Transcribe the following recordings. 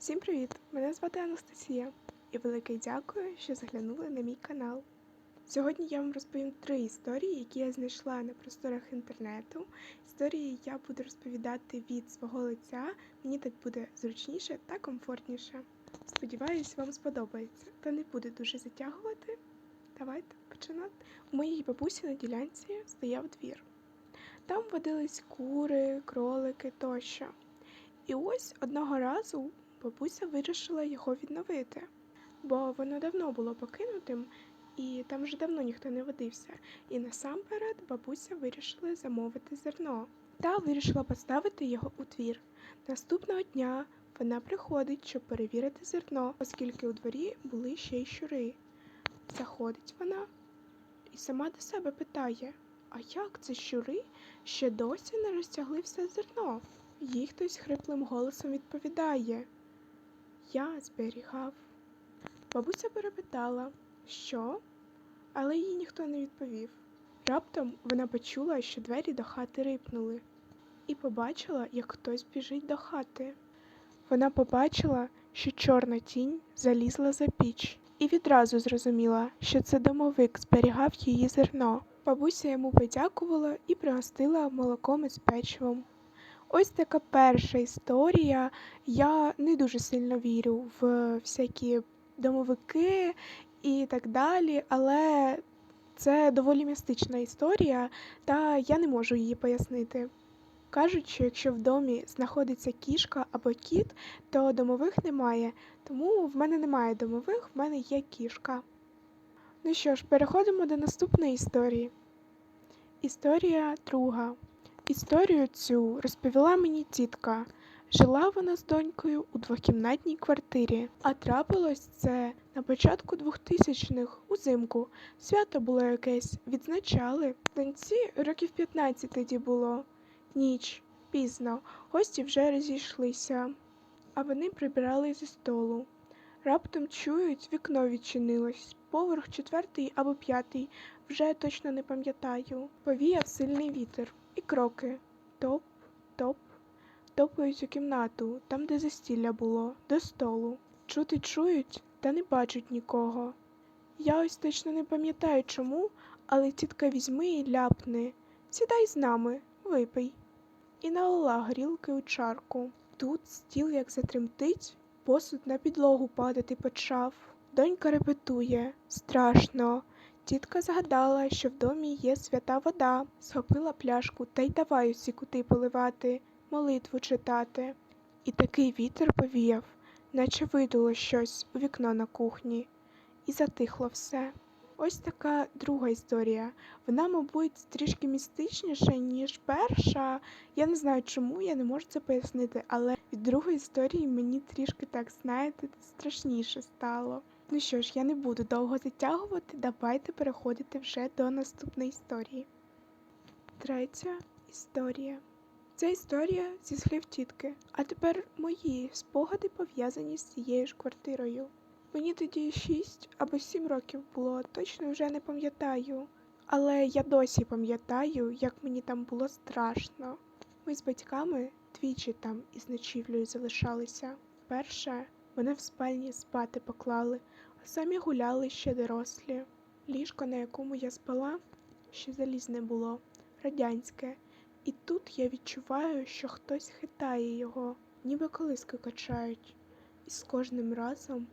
Всім привіт! Мене звати Анастасія і велике дякую, що заглянули на мій канал. Сьогодні я вам розповім три історії, які я знайшла на просторах інтернету. Історії я буду розповідати від свого лиця. Мені так буде зручніше та комфортніше. Сподіваюсь, вам сподобається, та не буду дуже затягувати. Давайте починати. У моїй бабусі на ділянці стояв двір. Там водились кури, кролики тощо. І ось одного разу бабуся вирішила його відновити, бо воно давно було покинутим, і там вже давно ніхто не водився. І насамперед бабуся вирішила замовити зерно та вирішила поставити його у двір. Наступного дня вона приходить, щоб перевірити зерно, оскільки у дворі були ще й щури. Заходить вона і сама до себе питає: а як це щури ще досі не розтягли все зерно? Їй хтось хриплим голосом відповідає. Я зберігав. Бабуся перепитала, що? Але їй ніхто не відповів. Раптом вона почула, що двері до хати рипнули, і побачила, як хтось біжить до хати. Вона побачила, що чорна тінь залізла за піч, і відразу зрозуміла, що це домовик зберігав її зерно. Бабуся йому подякувала і пригостила молоком із печивом. Ось така перша історія. Я не дуже сильно вірю в всякі домовики і так далі, але це доволі містична історія, та я не можу її пояснити. Кажуть, що якщо в домі знаходиться кішка або кіт, то домових немає, тому в мене немає домових, в мене є кішка. Ну що ж, переходимо до наступної історії. Історія друга. Історію цю розповіла мені тітка. Жила вона з донькою у двокімнатній квартирі, а трапилось це на початку 2000-х, узимку. Свято було якесь, відзначали. Доньці років 15 тоді було. Ніч, пізно, гості вже розійшлися, а вони прибирали зі столу. Раптом чують, вікно відчинилось, поверх четвертий або п'ятий, вже точно не пам'ятаю. Повіяв сильний вітер і кроки. Топ, топ, топають у кімнату, там, де застілля було, до столу. Чути чують, та не бачать нікого. Я ось точно не пам'ятаю чому, але тітка візьми і ляпне. Сідай з нами, випий. І налила горілки у чарку. Тут стіл як затремтить, посуд на підлогу падати почав. Донька репетує страшно. Тітка згадала, що в домі є свята вода, схопила пляшку та й давай усі кути поливати, молитву читати. І такий вітер повіяв, наче видуло щось у вікно на кухні, і затихло все. Ось така друга історія. Вона, мабуть, трішки містичніша, ніж перша. Я не знаю, чому я не можу це пояснити, але від другої історії мені трішки так, знаєте, страшніше стало. Ну що ж, я не буду довго затягувати, давайте переходити вже до наступної історії. Третя історія. Це історія зі слів тітки. А тепер мої спогади пов'язані з цією ж квартирою. Мені тоді шість або сім років було, точно вже не пам'ятаю. Але я досі пам'ятаю, як мені там було страшно. Ми з батьками двічі там із ночівлею залишалися. Перше, мене в спальні спати поклали, самі гуляли ще дорослі. Ліжко, на якому я спала, ще залізне було, радянське. І тут я відчуваю, що хтось хитає його, ніби колиски качають. І з кожним разом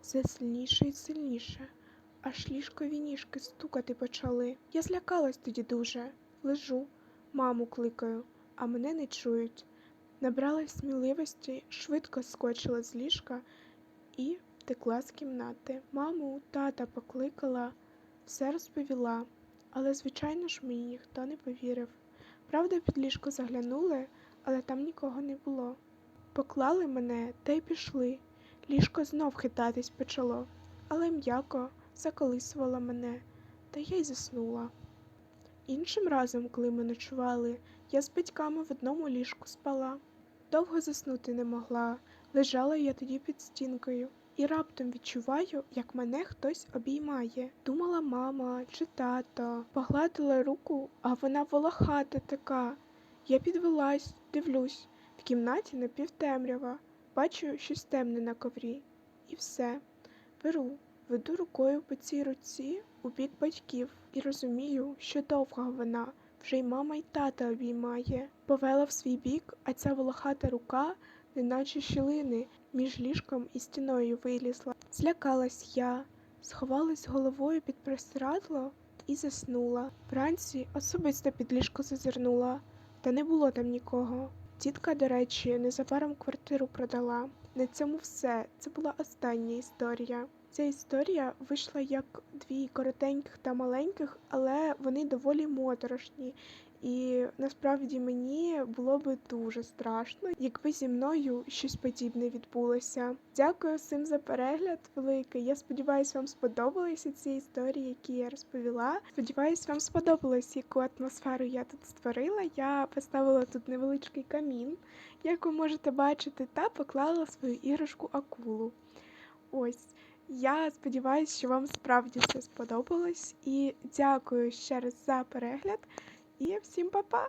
все сильніше і сильніше, аж ліжкові ніжки стукати почали. Я злякалась тоді дуже. Лежу, маму кликаю, а мене не чують. Набралась сміливості, швидко скочила з ліжка і втекла з кімнати. Маму, тата покликала, все розповіла, але, звичайно ж, мені ніхто не повірив. Правда, під ліжко заглянули, але там нікого не було. Поклали мене та й пішли. Ліжко знов хитатись почало, але м'яко заколисувало мене, та я й заснула. Іншим разом, коли ми ночували, я з батьками в одному ліжку спала. Довго заснути не могла, лежала я тоді під стінкою, і раптом відчуваю, як мене хтось обіймає. Думала мама чи тато, погладила руку, а вона волохата така. Я підвелась, дивлюсь, в кімнаті напівтемрява. Бачу щось темне на коврі. І все. Беру, веду рукою по цій руці у бік батьків і розумію, що довга вона, вже й мама й тата обіймає. Повела в свій бік, а ця волохата рука, неначе щілини, між ліжком і стіною вилізла. Злякалась я, сховалась головою під простирадло і заснула. Вранці особисто під ліжко зазирнула, та не було там нікого. Тітка, до речі, незабаром квартиру продала. На цьому все. Це була остання історія. Ця історія вийшла як дві коротеньких та маленьких, але вони доволі моторошні. І насправді мені було би дуже страшно, якби зі мною щось подібне відбулося. Дякую всім за перегляд великий. Я сподіваюся, вам сподобалися ці історії, які я розповіла. Сподіваюсь, вам сподобалось, яку атмосферу я тут створила. Я поставила тут невеличкий камін, як ви можете бачити, та поклала свою іграшку акулу. Ось. Я сподіваюся, що вам справді все сподобалось. І дякую ще раз за перегляд. І всім па-па!